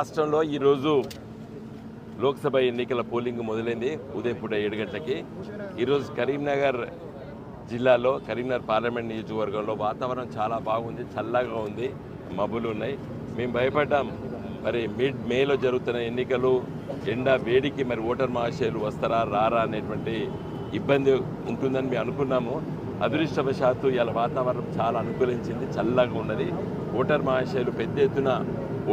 రాష్ట్రంలో ఈరోజు లోక్సభ ఎన్నికల పోలింగ్ మొదలైంది ఉదయం పూట ఏడు గంటలకి. ఈరోజు కరీంనగర్ జిల్లాలో కరీంనగర్ పార్లమెంట్ నియోజకవర్గంలో వాతావరణం చాలా బాగుంది చల్లగా ఉంది మబ్బులు ఉన్నాయి. మేము భయపడ్డాం మరి మిడ్ మేలో జరుగుతున్న ఎన్నికలు ఎండ వేడికి మరి ఓటర్ మహాశయులు వస్తారా రారా అనేటువంటి ఇబ్బంది ఉంటుందని మేము అనుకున్నాము. అదృష్టవశాత్తు ఇలా వాతావరణం చాలా అనుకూలించింది చల్లగా ఉన్నది. ఓటర్ మహాశయులు పెద్ద ఎత్తున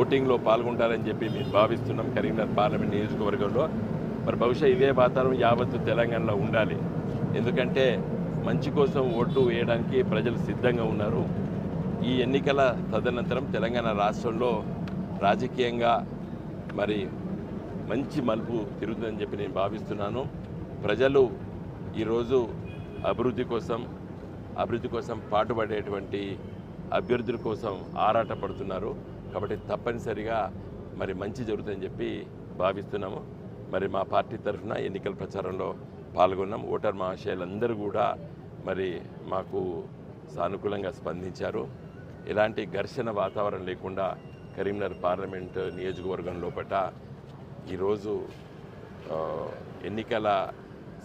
ఓటింగ్లో పాల్గొంటారని చెప్పి మేము భావిస్తున్నాం. కరీంనగర్ పార్లమెంట్ నియోజకవర్గంలో. మరి బహుశా ఇదే వాతావరణం యావత్తు తెలంగాణలో ఉండాలి. ఎందుకంటే మంచి కోసం ఓటు వేయడానికి ప్రజలు సిద్ధంగా ఉన్నారు. ఈ ఎన్నికల తదనంతరం తెలంగాణ రాష్ట్రంలో రాజకీయంగా మరి మంచి మలుపు తిరుగుతుందని చెప్పి నేను భావిస్తున్నాను. ప్రజలు ఈరోజు అభివృద్ధి కోసం అభివృద్ధి కోసం పాటుపడేటువంటి అభ్యర్థుల కోసం ఆరాటపడుతున్నారు. కాబట్టి తప్పనిసరిగా మరి మంచి జరుగుతుందని చెప్పి భావిస్తున్నాము. మరి మా పార్టీ తరఫున ఎన్నికల ప్రచారంలో పాల్గొన్నాం. ఓటర్ మహాశయులందరూ కూడా మరి మాకు సానుకూలంగా స్పందించారు. ఎలాంటి ఘర్షణ వాతావరణం లేకుండా కరీంనగర్ పార్లమెంట్ నియోజకవర్గం లోపల ఈరోజు ఎన్నికల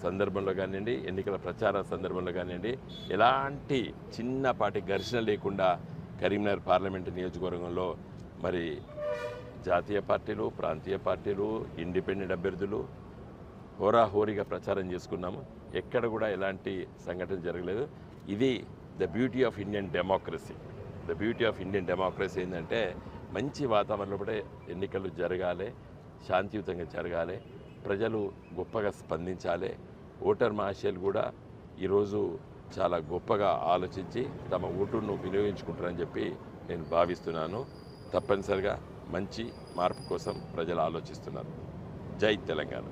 సందర్భంలో కానివ్వండి ఎన్నికల ప్రచార సందర్భంలో కానివ్వండి ఎలాంటి చిన్నపాటి ఘర్షణ లేకుండా కరీంనగర్ పార్లమెంటు నియోజకవర్గంలో మరి జాతీయ పార్టీలు ప్రాంతీయ పార్టీలు ఇండిపెండెంట్ అభ్యర్థులు హోరాహోరీగా ప్రచారం చేసుకున్నాము. ఎక్కడ కూడా ఎలాంటి సంఘటన జరగలేదు. ఇది the beauty of Indian democracy the beauty of Indian democracy ఏంటంటే మంచి వాతావరణంలో కూడా ఎన్నికలు జరగాలి శాంతియుతంగా జరగాలి ప్రజలు గొప్పగా స్పందించాలి. ఓటర్ మహాశయులు కూడా ఈరోజు చాలా గొప్పగా ఆలోచించి తమ ఓటును వినియోగించుకుంటారని చెప్పి నేను భావిస్తున్నాను. తప్పనిసరిగా మంచి మార్పు కోసం ప్రజలు ఆలోచిస్తున్నారు. జై తెలంగాణ.